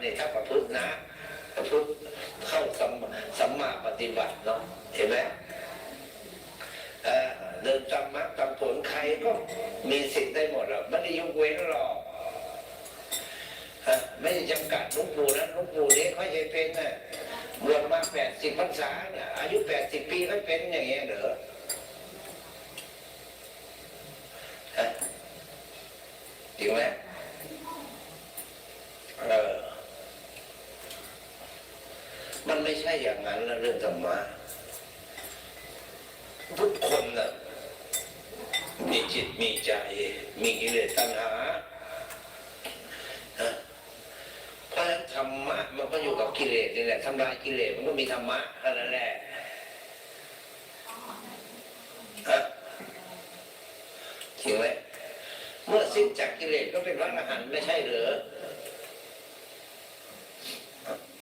เนี่ยถ้าประพฤตินะประพฤติเข้าสัมสัมมาปฏิบัติเนาะเห็นไหมเออเดินตามมรรคตามผลใครก็มีสิทธิ์ได้หมดหรอไม่ได้ยกเว้นหรอกไม่ได้จำกัดลุงปู่นั้นลุงปู่นี้เขาจะเป็นน่ะบวชมาแปดสิบพรรษาเนี่ยอายุแปดสิบปีก็เป็นอย่างเงี้ยเหรอฮะจริงไหมเออ มันไม่ใช่อย่างนั้นนะเรื่องธรรมะทุกคนนะมีจิตมีใจ มีกิเลสตัณหาเพราะฉะนั้นธรรมะมันก็อยู่กับกิเลสนี่แหละทำลายกิเลสมันก็มีธรรมะเท่านั้นแหละฮะจริงไหมเมื่อสิ้นจากกิเลสก็เป็นพระอรหันต์ไม่ใช่หรือ